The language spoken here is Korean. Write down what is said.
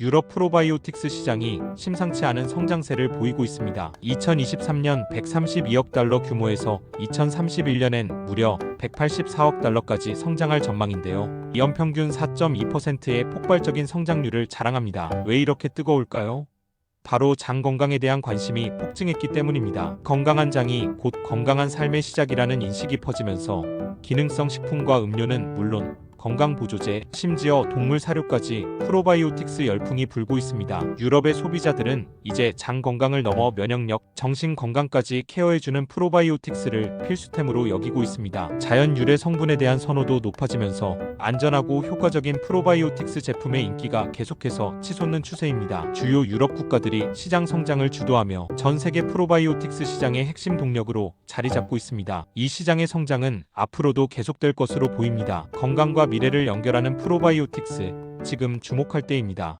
유럽 프로바이오틱스 시장이 심상치 않은 성장세를 보이고 있습니다. 2023년 132억 달러 규모에서 2031년엔 무려 184억 달러까지 성장할 전망인데요. 연평균 4.2%의 폭발적인 성장률을 자랑합니다. 왜 이렇게 뜨거울까요? 바로 장 건강에 대한 관심이 폭증했기 때문입니다. 건강한 장이 곧 건강한 삶의 시작이라는 인식이 퍼지면서 기능성 식품과 음료는 물론 건강 보조제, 심지어 동물 사료까지 프로바이오틱스 열풍이 불고 있습니다. 유럽의 소비자들은 이제 장 건강을 넘어 면역력, 정신 건강까지 케어해주는 프로바이오틱스를 필수템으로 여기고 있습니다. 자연 유래 성분에 대한 선호도 높아지면서 안전하고 효과적인 프로바이오틱스 제품의 인기가 계속해서 치솟는 추세입니다. 주요 유럽 국가들이 시장 성장을 주도하며 전 세계 프로바이오틱스 시장의 핵심 동력으로 자리 잡고 있습니다. 이 시장의 성장은 앞으로도 계속될 것으로 보입니다. 건강과 미래를 연결하는 프로바이오틱스 지금 주목할 때입니다.